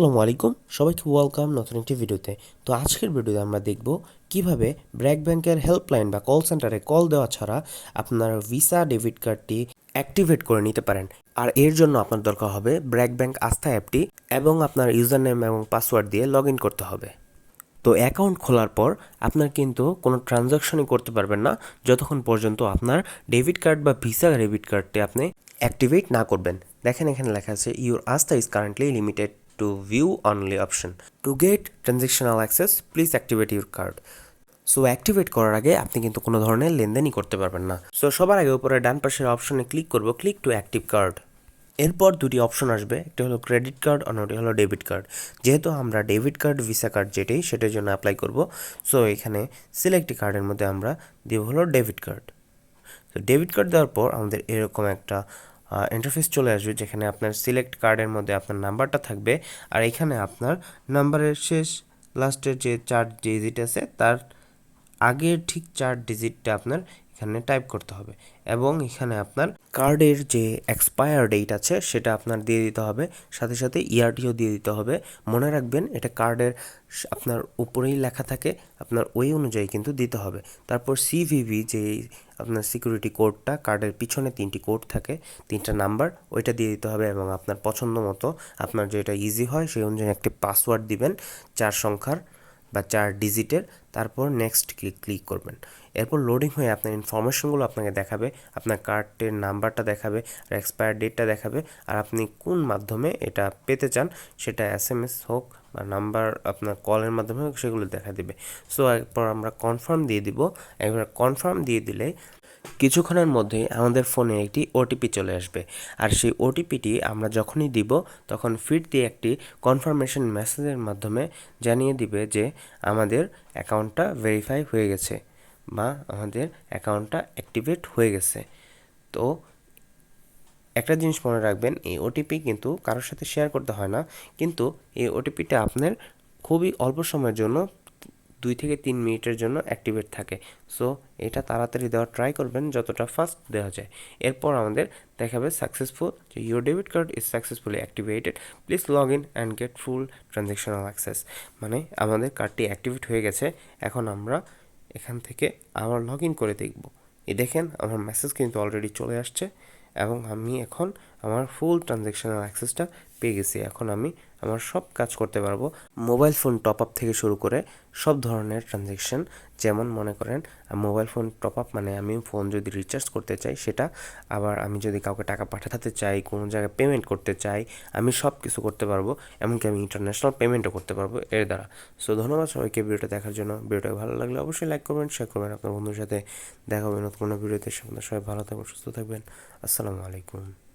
আসসালামু আলাইকুম। সবাইকে ওয়েলকাম নতুন একটি ভিডিওতে। তো আজকের ভিডিওতে আমরা দেখব কীভাবে ব্র্যাক ব্যাংকের হেল্পলাইন বা কল সেন্টারে কল দেওয়া ছাড়া আপনার ভিসা ডেবিট কার্ডটি অ্যাক্টিভেট করে নিতে পারেন। আর এর জন্য আপনার দরকার হবে ব্র্যাক ব্যাংক আস্থা অ্যাপটি এবং আপনার ইউজার নেম এবং পাসওয়ার্ড দিয়ে লগ করতে হবে। তো অ্যাকাউন্ট খোলার পর আপনার কিন্তু কোনো ট্রানজাকশনই করতে পারবেন না। যতক্ষণ পর্যন্ত আপনার ডেবিট কার্ড বা ভিসা ডেবিট কার্ডটি আপনি অ্যাক্টিভেট না করবেন। দেখেন এখানে লেখা আছে your Astha is currently limited to view only option to get transactional access please activate your card so activate করার আগে আপনি কিন্তু কোনো ধরনের লেনদেনই করতে পারবেন না। সো সবার আগে উপরে ডান পাশের অপশনে ক্লিক করব ক্লিক টু অ্যাক্টিভ কার্ড এরপর দুটি অপশন আসবে, একটি হলো ক্রেডিট কার্ড অন্যটি হলো ডেবিট কার্ড যেহেতু আমরা ডেবিট কার্ড ভিসা কার্ড যেটি সেটার জন্য অ্যাপ্লাই করব সো এখানে সিলেক্ট কার্ডের মধ্যে আমরা দিব হলো ডেবিট কার্ড তো ডেবিট কার্ড দেওয়ার পর আমাদের এরকম একটা ইন্টারফেস চলে আসবে যেখানে আপনার সিলেক্ট কার্ডের মধ্যে আপনার নাম্বারটা থাকবে। আর এখানে আপনার নাম্বারের শেষ লাস্টের যে চার ডিজিট আছে, তার আগের ঠিক চার ডিজিটটা আপনার এখানে টাইপ করতে হবে। এবং এখানে আপনার কার্ডের যে এক্সপায়ার ডেট আছে, সেটা আপনার দিয়ে দিতে হবে। সাথে সাথে ইয়ারটিও দিয়ে দিতে হবে। মনে রাখবেন, এটা কার্ডের আপনার উপরেই লেখা থাকে, আপনার ওই অনুযায়ী কিন্তু দিতে হবে। তারপর সিভিভি যে আপনার সিকিউরিটি কোডটা কার্ডের পিছনে তিনটি কোড থাকে, তিনটা নাম্বার ওইটা দিয়ে দিতে হবে এবং আপনার পছন্দ মতো, আপনার যেটা ইজি হয়, সেই অনুযায়ী একটি পাসওয়ার্ড দিবেন। চার সংখ্যার বা চার ডিজিটের তারপর নেক্সট ক্লিক ক্লিক করবেন। এরপর লোডিং হয়ে আপনার ইনফরমেশনগুলো আপনাকে দেখাবে, আপনার কার্ডের নাম্বারটা দেখাবে, আর এক্সপায়ার ডেটটা দেখাবে, আর আপনি কোন মাধ্যমে এটা পেতে চান সেটা এস এম এস হোক বা নাম্বার আপনার কলের মাধ্যমে হোক সেগুলো দেখা দেবে। সো এরপর আমরা কনফার্ম দিয়ে দিব। একবার কনফার্ম দিয়ে দিলে কিছুক্ষণের মধ্যেই আমাদের ফোনে একটি ওটিপি চলে আসবে। আর সেই ওটিপিটি আমরা যখনই দিব, তখন ফিরতি একটি কনফার্মেশন মেসেজের মাধ্যমে জানিয়ে দিবে যে আমাদের অ্যাকাউন্টটা ভেরিফাই হয়ে গেছে বা আমাদের অ্যাকাউন্টটা অ্যাক্টিভেট হয়ে গেছে। তো একটা জিনিস মনে রাখবেন, এই ওটিপি কিন্তু কারোর সাথে শেয়ার করতে হয় না। কিন্তু এই ওটিপিটা আপনার খুবই অল্প সময়ের জন্য দুই থেকে তিন মিনিটের জন্য অ্যাক্টিভেট থাকে। সো এটা তাড়াতাড়ি দেওয়ার ট্রাই করবেন যতটা ফাস্ট দেওয়া যায়। এরপর আমাদের দেখাবে সাকসেসফুল যে your debit card is successfully activated please log in and get full transactional access মানে আমাদের কার্ডটি অ্যাক্টিভেট হয়ে গেছে, এখন আমরা এখান থেকে আবার লগ ইন করে দেখব। এই দেখেন, আমার মেসেজ কিন্তু অলরেডি চলে আসছে এবং আমি এখন আমার ফুল ট্রানজ্যাকশনাল অ্যাক্সেসটা পেয়ে গেছি। এখন আমি আমার সব কাজ করতে পারব। মোবাইল ফোন টপ আপ থেকে শুরু করে সব ধরনের ট্রানজ্যাকশন যেমন মনে করেন, মোবাইল ফোন টপ আপ মানে আমি ফোন যদি রিচার্জ করতে চাই সেটা, আবার আমি যদি কাউকে টাকা পাঠাতে চাই, কোনো জায়গায় পেমেন্ট করতে চাই, আমি সব কিছু করতে পারব। এমনকি আমি ইন্টারন্যাশনাল পেমেন্টও করতে পারব এর দ্বারা। সো ধন্যবাদ সবাইকে ভিডিওটা দেখার জন্য। ভিডিওটা ভালো লাগলে অবশ্যই লাইক করবেন শেয়ার করবেন। আপনার বন্ধুর সাথে দেখা হবে নতুন কোনো ভিডিওতে। সবাই ভালো থাকবেন, সুস্থ থাকবেন। আসসালামু আলাইকুম।